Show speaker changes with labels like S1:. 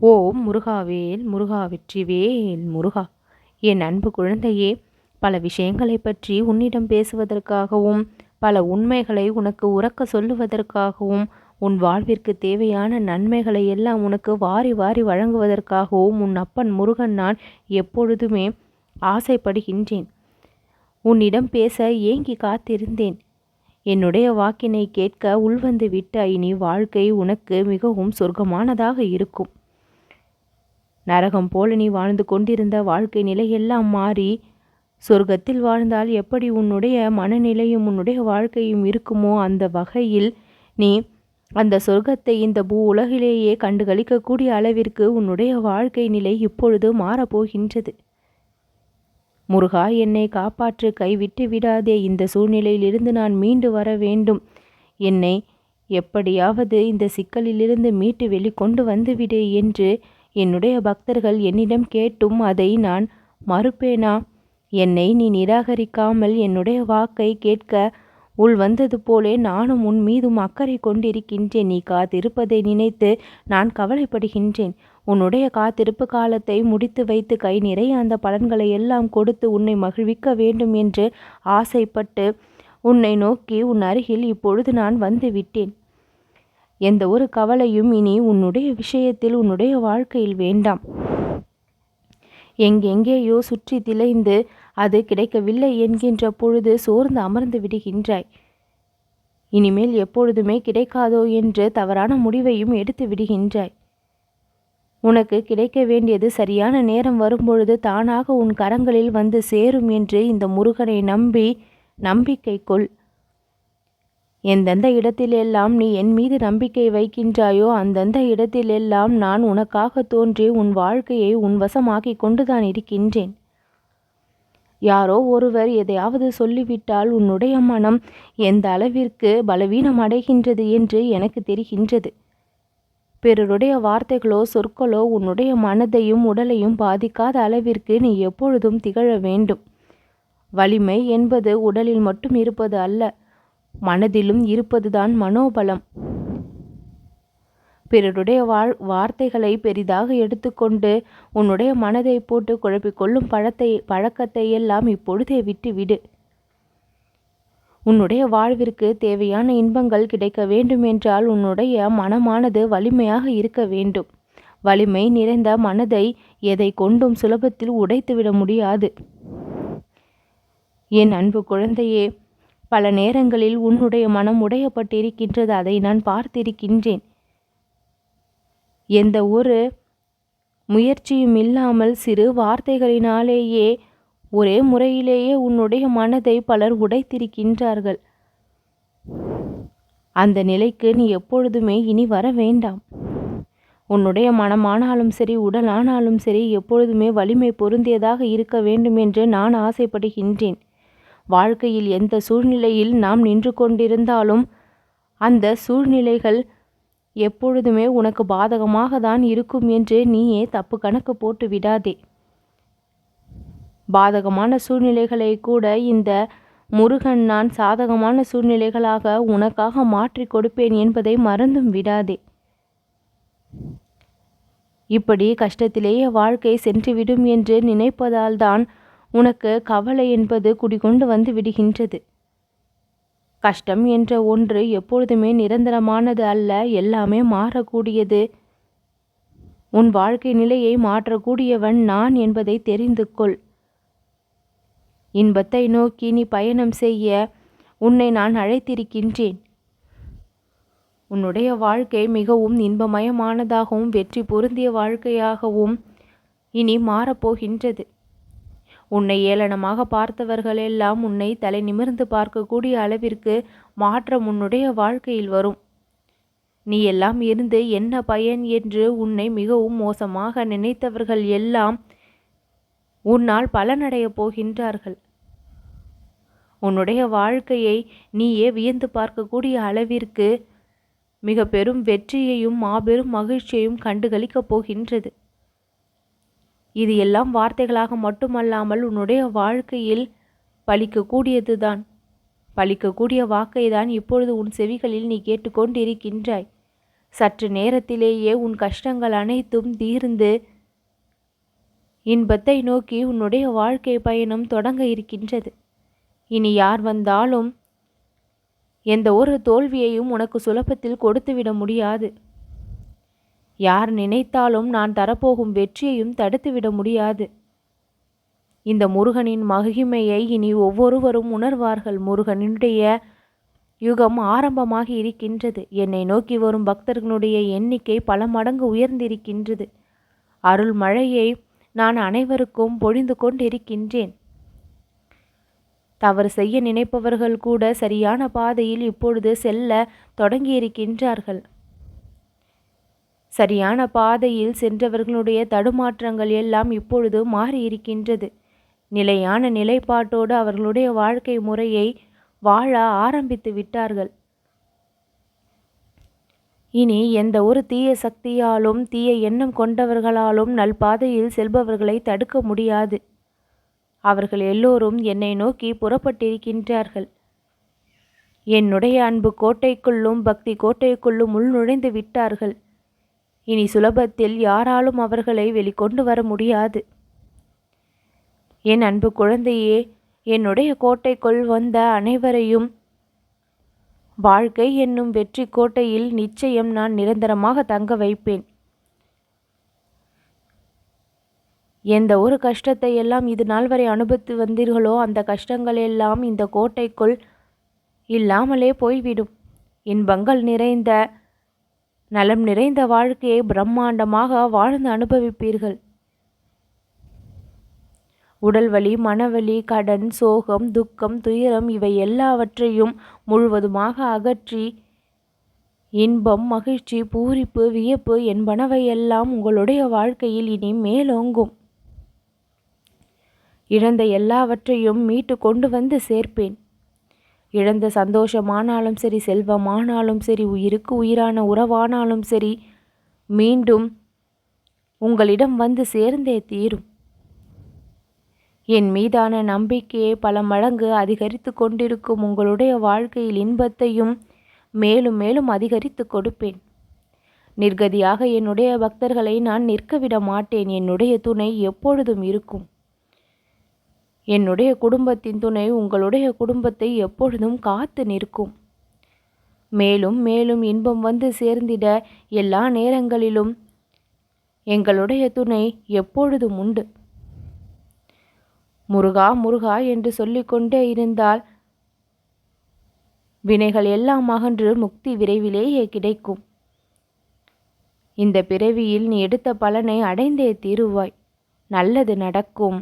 S1: ஓம் முருகாவேல் முருகா வெற்றிவேல் முருகா. என் அன்பு குழந்தையே பல விஷயங்களை பற்றி உன்னிடம் பேசுவதற்காகவும் பல உண்மைகளை உனக்கு உறக்க சொல்லுவதற்காகவும் உன் வாழ்விற்கு தேவையான நன்மைகளை எல்லாம் உனக்கு வாரி வாரி வழங்குவதற்காகவும் உன் அப்பன் முருகன் நான் எப்பொழுதுமே ஆசைப்படுகின்றேன். உன்னிடம் பேச ஏங்கி காத்திருந்தேன். என்னுடைய வாக்கினை கேட்க உள்வந்து விட்ட இனி வாழ்க்கை உனக்கு மிகவும் சொர்க்கமானதாக இருக்கும். நரகம் போல நீ வாழ்ந்து கொண்டிருந்த வாழ்க்கை நிலையெல்லாம் மாறி சொர்க்கத்தில் வாழ்ந்தால் எப்படி உன்னுடைய மனநிலையும் உன்னுடைய வாழ்க்கையும் இருக்குமோ அந்த வகையில் நீ அந்த சொர்க்கத்தை இந்த பூ உலகிலேயே கண்டுகளிக்கக்கூடிய அளவிற்கு உன்னுடைய வாழ்க்கை நிலை இப்பொழுது மாறப்போகின்றது. முருகா என்னை காப்பாற்று கைவிட்டு விடாதே. இந்த சூழ்நிலையிலிருந்து நான் மீண்டு வர வேண்டும். என்னை எப்படியாவது இந்த சிக்கலிலிருந்து மீட்டு வெளிக்கொண்டு வந்துவிடு என்று என்னுடைய பக்தர்கள் என்னிடம் கேட்டும் அதை நான் மறுப்பேனா? என்னை நீ நிராகரிக்காமல் என்னுடைய வாக்கை கேட்க உள் வந்தது போலே நானும் உன் மீதும் அக்கறை கொண்டிருக்கின்றேன். நீ காத்திருப்பதை நினைத்து நான் கவலைப்படுகின்றேன். உன்னுடைய காத்திருப்பு காலத்தை முடித்து வைத்து கை நிறைய அந்த பலன்களை எல்லாம் கொடுத்து உன்னை மகிழ்விக்க வேண்டும் என்று ஆசைப்பட்டு உன்னை நோக்கி உன் அருகில் இப்பொழுது நான் வந்து விட்டேன். எந்த ஒரு கவலையும் இனி உன்னுடைய விஷயத்தில் உன்னுடைய வாழ்க்கையில் வேண்டாம். எங்கெங்கேயோ சுற்றி திளைந்து அது கிடைக்கவில்லை என்கின்ற பொழுது சோர்ந்து அமர்ந்து விடுகின்றாய். இனிமேல் எப்பொழுதுமே கிடைக்காதோ என்று தவறான முடிவையும் எடுத்து விடுகின்றாய். உனக்கு கிடைக்க வேண்டியது சரியான நேரம் வரும்பொழுது தானாக உன் கரங்களில் வந்து சேரும் என்று இந்த முருகனை நம்பி நம்பிக்கை கொள். எந்தெந்த இடத்திலெல்லாம் நீ என் மீது நம்பிக்கை வைக்கின்றாயோ அந்தந்த இடத்திலெல்லாம் நான் உனக்காக தோன்றி உன் வாழ்க்கையை உன் வசமாக்கி கொண்டுதான் இருக்கின்றேன். யாரோ ஒருவர் எதையாவது சொல்லிவிட்டால் உன்னுடைய மனம் எந்த அளவிற்கு பலவீனம் அடைகின்றது என்று எனக்கு தெரிகின்றது. பிறருடைய வார்த்தைகளோ சொற்களோ உன்னுடைய மனதையும் உடலையும் பாதிக்காத அளவிற்கு நீ எப்பொழுதும் திகழ வேண்டும். வலிமை என்பது உடலில் மட்டும் இருப்பது அல்ல. மனதிலும் இருப்பதுதான் மனோபலம். பிறருடைய வாழ் வார்த்தைகளை பெரிதாக எடுத்துக்கொண்டு உன்னுடைய மனதை போட்டு குழப்பிக்கொள்ளும் பழத்தை பழக்கத்தை எல்லாம் இப்பொழுதே விட்டு விடு உன்னுடைய வாழ்விற்கு தேவையான இன்பங்கள் கிடைக்க வேண்டும் என்றால் உன்னுடைய மனமானது வலிமையாக இருக்க வேண்டும். வலிமை நிறைந்த மனதை எதை கொண்டும் சுலபத்தில் உடைத்துவிட முடியாது. என் அன்பு குழந்தையே பல நேரங்களில் உன்னுடைய மனம் உடையப்பட்டிருக்கின்றது அதை நான் பார்த்திருக்கின்றேன். எந்த ஒரு முயற்சியும் இல்லாமல் சிறு வார்த்தைகளினாலேயே ஒரே முறையிலேயே உன்னுடைய மனதை பலர் உடைத்திருக்கின்றார்கள். அந்த நிலைக்கு நீ எப்பொழுதுமே இனி வர வேண்டாம். உன்னுடைய மனமானாலும் சரி உடல் ஆனாலும் சரி எப்பொழுதுமே வலிமை பொருந்தியதாக இருக்க வேண்டும் என்று நான் ஆசைப்படுகின்றேன். வாழ்க்கையில் எந்த சூழ்நிலையில் நாம் நின்று கொண்டிருந்தாலும் அந்த சூழ்நிலைகள் எப்பொழுதுமே உனக்கு பாதகமாக தான் இருக்கும் என்று நீயே தப்பு கணக்கு போட்டு விடாதே. பாதகமான சூழ்நிலைகளை கூட இந்த முருகன் நான் சாதகமான சூழ்நிலைகளாக உனக்காக மாற்றி கொடுப்பேன் என்பதை மறந்தும் விடாதே. இப்படி கஷ்டத்திலேயே வாழ்க்கை சென்றுவிடும் என்று நினைப்பதால்தான் உனக்கு கவலை என்பது குடிகொண்டு வந்து விடுகின்றது. கஷ்டம் என்ற ஒன்று எப்பொழுதுமே நிரந்தரமானது அல்ல எல்லாமே மாறக்கூடியது. உன் வாழ்க்கை நிலையை மாற்றக்கூடியவன் நான் என்பதை தெரிந்து கொள். இன்பத்தை நோக்கி நீ பயணம் செய்ய உன்னை நான் அழைத்திருக்கின்றேன். உன்னுடைய வாழ்க்கை மிகவும் இன்பமயமானதாகவும் வெற்றி பொருந்திய வாழ்க்கையாகவும் இனி மாறப்போகின்றது. உன்னை ஏளனமாக பார்த்தவர்கள் எல்லாம் உன்னை தலை நிமிர்ந்து பார்க்கக்கூடிய அளவிற்கு மாற்றம் உன்னுடைய வாழ்க்கையில் வரும். நீ எல்லாம் இருந்து என்ன பயன் என்று உன்னை மிகவும் மோசமாக நினைத்தவர்கள் எல்லாம் உன்னால் பலனடையப் போகின்றார்கள். உன்னுடைய வாழ்க்கையை நீயே வியந்து பார்க்கக்கூடிய அளவிற்கு மிக பெரும் வெற்றியையும் மாபெரும் மகிழ்ச்சியையும் கண்டுகளிக்கப் போகின்றது. இது எல்லாம் வார்த்தைகளாக மட்டுமல்லாமல் உன்னுடைய வாழ்க்கையில் பலிக்கக்கூடியது தான் பலிக்கக்கூடிய வாக்கை தான் இப்பொழுது உன் செவிகளில் நீ கேட்டுக்கொண்டிருக்கின்றாய். சற்று நேரத்திலேயே உன் கஷ்டங்கள் அனைத்தும் தீர்ந்து இன்பத்தை நோக்கி உன்னுடைய வாழ்க்கை பயணம் தொடங்க இருக்கின்றது. இனி யார் வந்தாலும் எந்த ஒரு தோல்வியையும் உனக்கு சுலபத்தில் கொடுத்துவிட முடியாது. யார் நினைத்தாலும் நான் தரப்போகும் வெற்றியையும் தடுத்துவிட முடியாது. இந்த முருகனின் மகிமையை இனி ஒவ்வொருவரும் உணர்வார்கள். முருகனுடைய யுகம் ஆரம்பமாகி இருக்கின்றது. என்னை நோக்கி வரும் பக்தர்களுடைய எண்ணிக்கை பல மடங்கு உயர்ந்திருக்கின்றது. அருள் மழையை நான் அனைவருக்கும் பொழிந்து கொண்டிருக்கின்றேன். தவறு செய்ய நினைப்பவர்கள் கூட சரியான பாதையில் இப்பொழுது செல்ல தொடங்கியிருக்கின்றார்கள். சரியான பாதையில் சென்றவர்களுடைய தடுமாற்றங்கள் எல்லாம் இப்பொழுது மாறியிருக்கின்றது. நிலையான நிலைப்பாட்டோடு அவர்களுடைய வாழ்க்கை முறையை வாழ ஆரம்பித்து விட்டார்கள். இனி எந்த ஒரு தீய சக்தியாலும் தீய எண்ணம் கொண்டவர்களாலும் நல்பாதையில் செல்பவர்களை தடுக்க முடியாது. அவர்கள் எல்லோரும் என்னை நோக்கி புறப்பட்டிருக்கின்றார்கள். என்னுடைய அன்பு கோட்டைக்குள்ளும் பக்தி கோட்டைக்குள்ளும் உள் நுழைந்து விட்டார்கள். இனி சுலபத்தில் யாராலும் அவர்களை வெளிக்கொண்டு வர முடியாது. என் அன்பு குழந்தையே என்னுடைய கோட்டைக்குள் வந்த அனைவரையும் வாழ்க்கை என்னும் வெற்றி கோட்டையில் நிச்சயம் நான் நிரந்தரமாக தங்க வைப்பேன். எந்த ஒரு கஷ்டத்தை எல்லாம் இது நாள் வரை அனுபவித்து வந்தீர்களோ அந்த கஷ்டங்கள் எல்லாம் இந்த கோட்டைக்குள் இல்லாமலே போய்விடும். இன்பங்கள் நிறைந்த நலம் நிறைந்த வாழ்க்கையை பிரம்மாண்டமாக வாழ்ந்து அனுபவிப்பீர்கள். உடல் வலி மனவலி கடன் சோகம் துக்கம் துயரம் இவை எல்லாவற்றையும் முழுவதுமாக அகற்றி இன்பம் மகிழ்ச்சி பூரிப்பு வியப்பு என்பனவையெல்லாம் உங்களுடைய வாழ்க்கையில் இனி மேலோங்கும். இழந்த எல்லாவற்றையும் மீட்டு கொண்டு வந்து சேர்ப்பேன். இழந்த சந்தோஷமானாலும் சரி செல்வமானாலும் சரி உயிருக்கு உயிரான உறவானாலும் சரி மீண்டும் உங்களிடம் வந்து சேர்ந்தே தீரும். என் மீதான நம்பிக்கையை பல மடங்கு அதிகரித்து கொண்டிருக்கும் உங்களுடைய வாழ்க்கையில் இன்பத்தையும் மேலும் மேலும் அதிகரித்து கொடுப்பேன். நிர்கதியாக என்னுடைய பக்தர்களை நான் நிற்கவிட மாட்டேன். என்னுடைய துணை எப்பொழுதும் இருக்கும். என்னுடைய குடும்பத்தின் துணை உங்களுடைய குடும்பத்தை எப்பொழுதும் காத்து நிற்கும். மேலும் மேலும் இன்பம் வந்து சேர்ந்திட எல்லா நேரங்களிலும் எங்களுடைய துணை எப்பொழுதும் உண்டு. முருகா முருகா என்று சொல்லிக்கொண்டே இருந்தால் வினைகள் எல்லாம் அகன்று முக்தி விரைவிலேயே கிடைக்கும். இந்த பிறவியில் நீ எடுத்த பலனை அடைந்தே தீருவாய். நல்லது நடக்கும்.